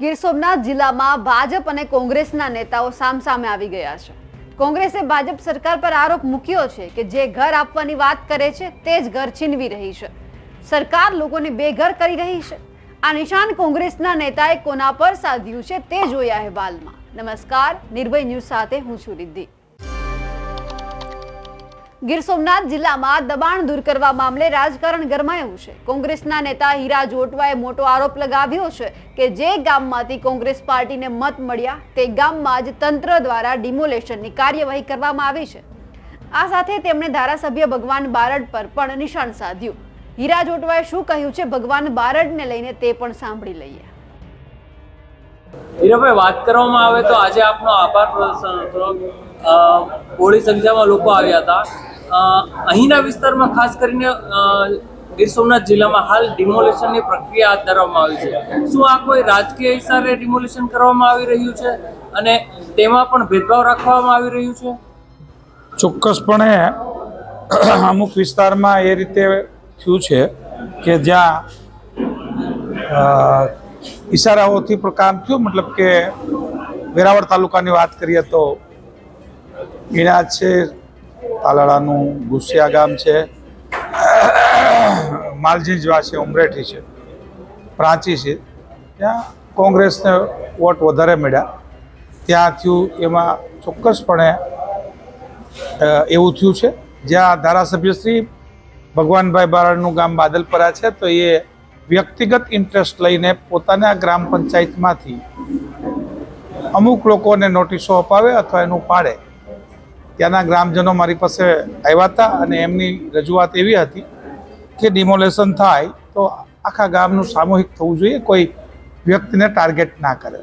ગીર સોમનાથ જિલ્લામાં ભાજપ અને કોંગ્રેસના નેતાઓ સામસામે આવી ગયા છે. કોંગ્રેસે ભાજપ સરકાર પર આરોપ મૂક્યો છે કે જે ઘર આપવાની વાત કરે છે તે જ ઘર છીનવી રહી છે. સરકાર લોકોને બેઘર કરી રહી છે. આ નિશાન કોંગ્રેસના નેતાએ કોના પર સાધ્યું છે તે જોયા અહેવાલમાં. નમસ્કાર, નિર્ભય ન્યૂઝ સાથે હું છું રિદ્ધિ. ગીર સોમનાથ જિલ્લામાં દબાણ દૂર કરવા મામલે રાજકારણ ગરમાયું છે. કોંગ્રેસના નેતા હીરા જોટવાએ મોટો આરોપ લગાવ્યો છે કે જે ગામમાંથી કોંગ્રેસ પાર્ટીને મત મળ્યા તે ગામમાં જ તંત્ર દ્વારા ડિમોલેશનની કાર્યવાહી કરવામાં આવી છે. આ સાથે તેમણે ધારાસભ્ય ભગવાન બારડ પર પણ નિશાન સાધ્યું. હીરા જોટવાએ શું કહ્યું છે ભગવાન બારડને લઈને તે પણ સાંભળી લઈએ. હીરાભાઈ, વાત કરવામાં આવે તો આજે આપનો આભાર પ્રદર્શન હતો. બહોળી સંખ્યામાં લોકો આવ્યા હતા. અહીંના વિસ્તારમાં ખાસ કરીને ગીર સોમનાથ જિલ્લામાં હાલ ડિમોલેશનની પ્રક્રિયા હાથ ધરવામાં આવી છે. શું આ કોઈ રાજકીય હિસારે ડિમોલેશન કરવામાં આવી રહ્યું છે? અને તેમાં પણ ભેદભાવ રાખવામાં આવી રહ્યું છે? ચોક્કસપણે અમુક વિસ્તારમાં એ રીતે થયું છે કે જ્યાં ઇશારાઓથી પણ કામ થયું, મતલબ કે વેરાવળ તાલુકાની વાત કરીએ તો એના છે તાલાળાનું ગુસિયા ગામ છે. માલજીજવા છે ઉમરેઠી છે. પ્રાંચી છે. ત્યાં કોંગ્રેસને વોટ વધારે મળ્યા. ત્યાં થયું એમાં ચોક્કસપણે એવું થયું છે. જ્યાં ધારાસભ્યશ્રી ભગવાનભાઈ બારડનું ગામ બાદલપરા છે, તો એ વ્યક્તિગત ઇન્ટરેસ્ટ લઈને પોતાના ગ્રામ પંચાયતમાંથી અમુક લોકોને નોટિસો અપાવે અથવા એનું પાડે. ત્યાંના ગ્રામજનો મારી પાસે આવ્યા હતા અને એમની રજૂઆત એવી હતી કે ડિમોલેશન થાય તો આખા ગામનું સામૂહિક થવું જોઈએ, કોઈ વ્યક્તિને ટાર્ગેટ ના કરે.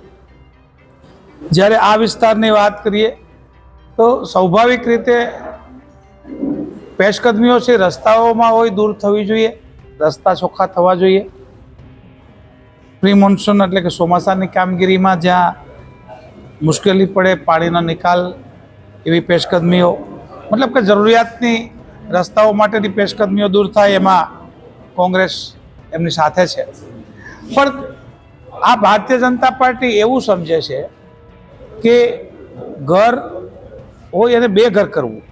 જ્યારે આ વિસ્તારની વાત કરીએ તો સ્વાભાવિક રીતે પેશકદમીઓ છે, રસ્તાઓમાં હોય દૂર થવી જોઈએ, રસ્તા ચોખ્ખા થવા જોઈએ. પ્રી મોન્સૂન એટલે કે ચોમાસાની કામગીરીમાં જ્યાં મુશ્કેલી પડે, પાણીનો નિકાલ એવી પેશકદમીઓ, મતલબ કે જરૂરિયાતની રસ્તાઓ માટેની પેશકદમીઓ દૂર થાય એમાં કોંગ્રેસ એમની સાથે છે. પણ આ ભારતીય જનતા પાર્ટી એવું સમજે છે કે ઘર હોય એને બે ઘર કરવું.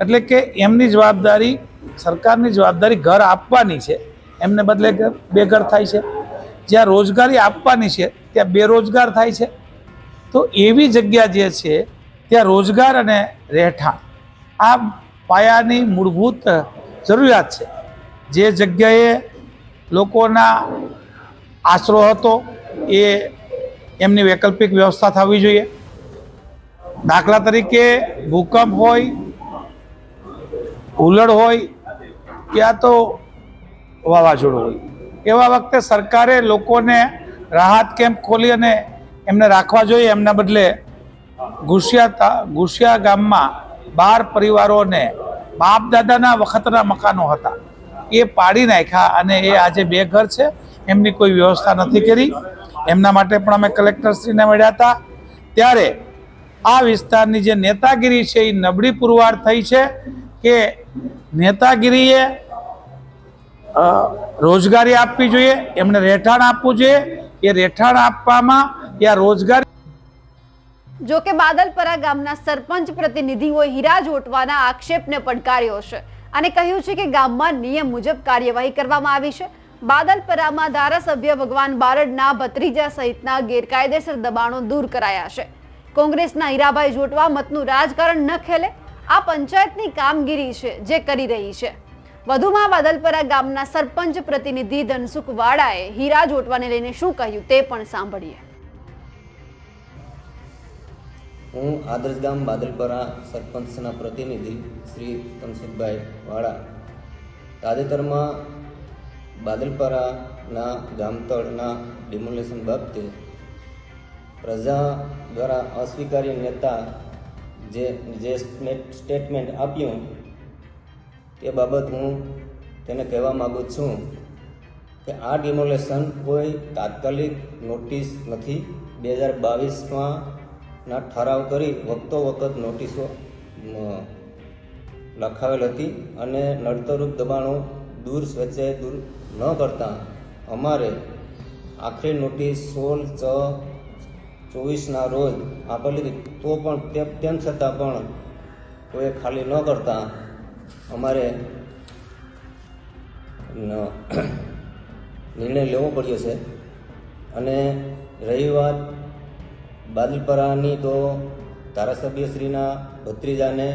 એટલે કે એમની જવાબદારી, સરકારની જવાબદારી ઘર આપવાની છે. એમને બદલે બે ઘર થાય છે. જ્યાં રોજગારી આપવાની છે, ત્યાં બેરોજગાર થાય છે. તો એવી જગ્યા જે છે ત્યાં રોજગાર અને રહેઠાણ. આ પાયાની મૂળભૂત જરૂરિયાત છે. જે જગ્યાએ લોકોના આશરો હતો, એ એમની વૈકલ્પિક વ્યવસ્થા થવી જોઈએ. દાખલા તરીકે ભૂકંપ હોય ઉલડ હોય યા તો વાવાઝોડું હોય. એવા વખતે સરકારે લોકોને રાહત કેમ્પ ખોલી અને એમને રાખવા જોઈએ. એમના બદલે ઘુસિયા ઘુસિયા ગામમાં બાર પરિવારોને બાપ દાદાના વખતના મકાનો હતા. એ પાડી નાખ્યા અને એ આજે બે ઘર છે. એમની કોઈ વ્યવસ્થા નથી કરી. એમના માટે પણ અમે કલેક્ટરશ્રીને મળ્યા હતા. ત્યારે આ વિસ્તારની જે નેતાગીરી છે એ નબળી પુરવાર થઈ છે કે નેતાગીરીએ રોજગારી આપવી જોઈએ, એમને રહેઠાણ આપવું જોઈએ. એ રહેઠાણ આપવામાં યા રોજગાર જો કે બાદલપરા ગામના સરપંચ પ્રતિનિધિઓએ હીરા જોટવાના આક્ષેપને પડકાર્યો છે અને કહ્યું છે કે ગામમાં નિયમ મુજબ કાર્યવાહી કરવામાં આવી છે. બાદલપરામાં ધારાસભ્ય ભગવાન બારડના ભત્રીજા સહિતના ગેરકાયદેસર દબાણો દૂર કરાયા છે. કોંગ્રેસના હીરાભાઈ જોટવા મતનું રાજકારણ ન ખેલે, આ પંચાયતની કામગીરી છે જે કરી રહી છે. વધુમાં બાદલપરા ગામના સરપંચ પ્રતિનિધિ ધનસુખ વાડાએ હીરા જોટવાને લઈને શું કહ્યું તે પણ સાંભળીએ. હું આદર્શ ગામ બાદલપરા સરપંચના પ્રતિનિધિ શ્રી તમસુખભાઈ વાળા. તાજેતરમાં બાદલપરાના ગામતળના ડિમોલેશન બાબતે પ્રજા દ્વારા અસ્વીકાર્ય નેતા જે જે સ્ટેટમેન્ટ આપ્યું તે બાબત હું તેને કહેવા માગું છું કે આ ડિમોલેશન કોઈ તાત્કાલિક નોટિસ નથી. બે હજાર બાવીસમાં ના ઠરાવ કરી વખતો વખત નોટિસો લખાવેલ હતી અને નડતરરૂપ દબાણો દૂર સ્વેચ્છાએ દૂર ન કરતાં અમારે આખરી નોટિસ સોળ છ ચોવીસના રોજ આપેલી હતી. તો પણ તેમ છતાં પણ કોઈ ખાલી ન કરતા અમારે નિર્ણય લેવો પડ્યો છે. અને રહી વાત બાદલપરાની તો ધારાસભ્યશ્રીના ભત્રીજાને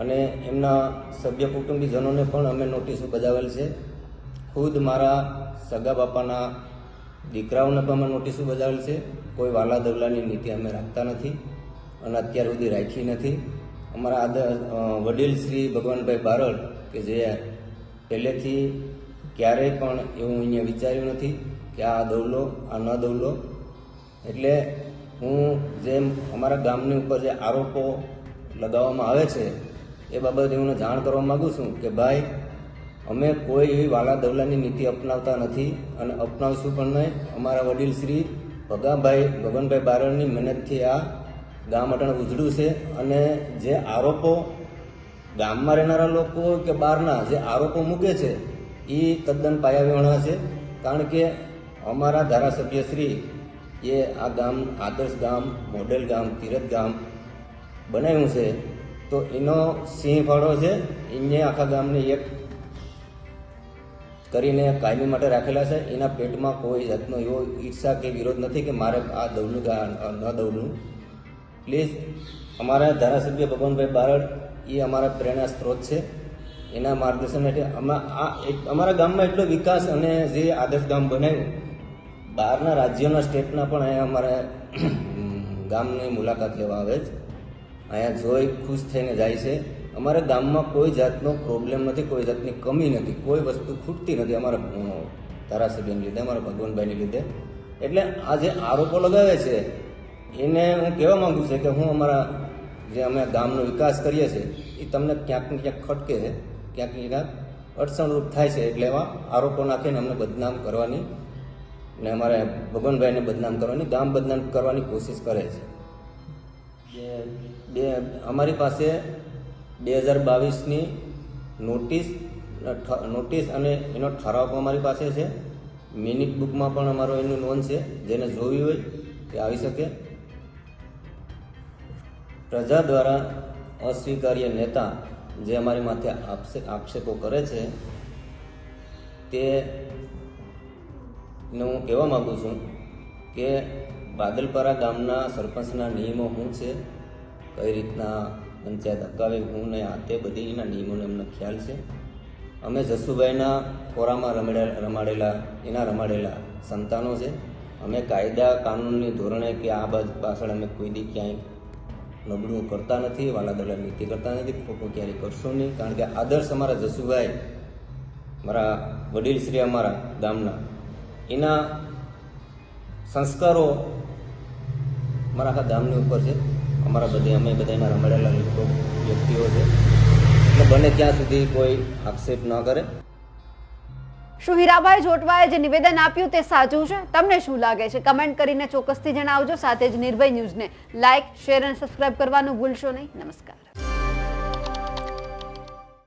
અને એમના સભ્ય કુટુંબીજનોને પણ અમે નોટિસો બજાવેલ છે. ખુદ મારા સગા બાપાના દીકરાઓને પણ અમે નોટિસો બજાવેલ છે. કોઈ વાલા દવલાની નીતિ અમે રાખતા નથી અને અત્યાર સુધી રાખી નથી. અમારા આદર વડીલ શ્રી ભગવાનભાઈ બારડ કે જે પહેલેથી ક્યારેય પણ એવું અહીંયા વિચાર્યું નથી કે આ દવલો આ ન દવલો એટલે હું જેમ અમારા ગામની ઉપર જે આરોપો લગાવવામાં આવે છે, એ બાબતે હું જાણ કરવા માગું છું કે ભાઈ, અમે કોઈ એવી વાલા દવલાની નીતિ અપનાવતા નથી અને અપનાવશું પણ નહીં. અમારા વડીલ શ્રી ભગાભાઈ ભગનભાઈ બારણની મહેનતથી આ ગામ અટણ ઉજળ્યું છે અને જે આરોપો ગામમાં રહેનારા લોકો કે બહારના જે આરોપો મૂકે છે એ તદ્દન પાયાવિહોણા છે. કારણ કે અમારા ધારાસભ્ય શ્રી એ આ ગામ, આદર્શ ગામ, મોડેલ ગામ, તીરથ ગામ બનાવ્યું છે. તો એનો સિંહ ફાળો છે. એને આખા ગામને એક કરીને કાયમી માટે રાખેલા છે. એના પેટમાં કોઈ જાતનો એવો ઈર્ષા કે વિરોધ નથી કે મારે આ દવલું કે ન દવલું પ્લીઝ, અમારા ધારાસભ્ય ભગવાનભાઈ બારડ, એ અમારા પ્રેરણા સ્ત્રોત છે. એના માર્ગદર્શન હેઠળ અમારા ગામમાં એટલો વિકાસ અને જે આદર્શ ગામ બનાવ્યું બહારના રાજ્યોના સ્ટેટના પણ અહીંયા અમારે ગામની મુલાકાત લેવા આવે છે અહીંયા જોઈ ખુશ થઈને જાય છે. અમારા ગામમાં કોઈ જાતનો પ્રોબ્લેમ નથી કોઈ જાતની કમી નથી કોઈ વસ્તુ ખૂટતી નથી અમારા અ, ધારાસભ્યને લીધે અમારા ભગવાનભાઈને લીધે. એટલે આ જે આરોપો લગાવે છે એને હું કહેવા માગું છું કે હું અમારા જે અમે ગામનો વિકાસ કરીએ છીએ એ તમને ક્યાંક ક્યાંક ખટકે છે. ક્યાંક ક્યાંક અડચણરૂપ થાય છે એટલે એવા આરોપો નાખીને અમને બદનામ કરવાની ને અમારે ભગવાનભાઈને બદનામ કરવાની, ગામ બદનામ કરવાની કોશિશ કરે છે. બે અમારી પાસે બે હજાર બાવીસની નોટિસ નોટિસ અને એનો ઠરાવ પણ અમારી પાસે છે. મિનિટ બુકમાં પણ અમારો એનું નોંધ છે. જેને જોવી હોય તે આવી શકે. પ્રજા દ્વારા અસ્વીકાર્ય નેતા જે અમારી માથે આપશે, આક્ષેપો કરે છે, તે ને હું કહેવા માગું છું કે બાદલપરા ગામના સરપંચના નિયમો શું છે? કઈ રીતના પંચાયત અકાવે હું ને આ તે બધી એના નિયમોનો એમને ખ્યાલ છે. અમે જસુભાઈના ખોરામાં રમડે રમાડેલા, એના રમાડેલા સંતાનો છે. અમે કાયદા કાનૂનની ધોરણે કે આ બાજુ પાછળ અમે કોઈ દી ક્યાંય નબળું કરતા નથી વાલા દલા નીતિ કરતા નથી, ખોટું ક્યારેય કરશો નહીં. કારણ કે આદર્શ અમારા જસુભાઈ, મારા વડીલ શ્રી અમારા ગામના એના સંસ્કારો અમારા આખા ગામની ઉપર છે. અમારા બધે અમે બધા એના રમાડેલા લોકો વ્યક્તિઓ છે. એટલે બને ત્યાં સુધી કોઈ આક્ષેપ ન કરે. શું હીરાભાઈ જોટવાએ જે નિવેદન આપ્યું તે સાચું છે? તમને શું લાગે છે? કમેન્ટ કરીને ચોક્કસથી જણાવજો. સાથે જ નિર્ભય ન્યૂઝને લાઇક શેર અને સબસ્ક્રાઇબ કરવાનું ભૂલશો નહીં. નમસ્કાર.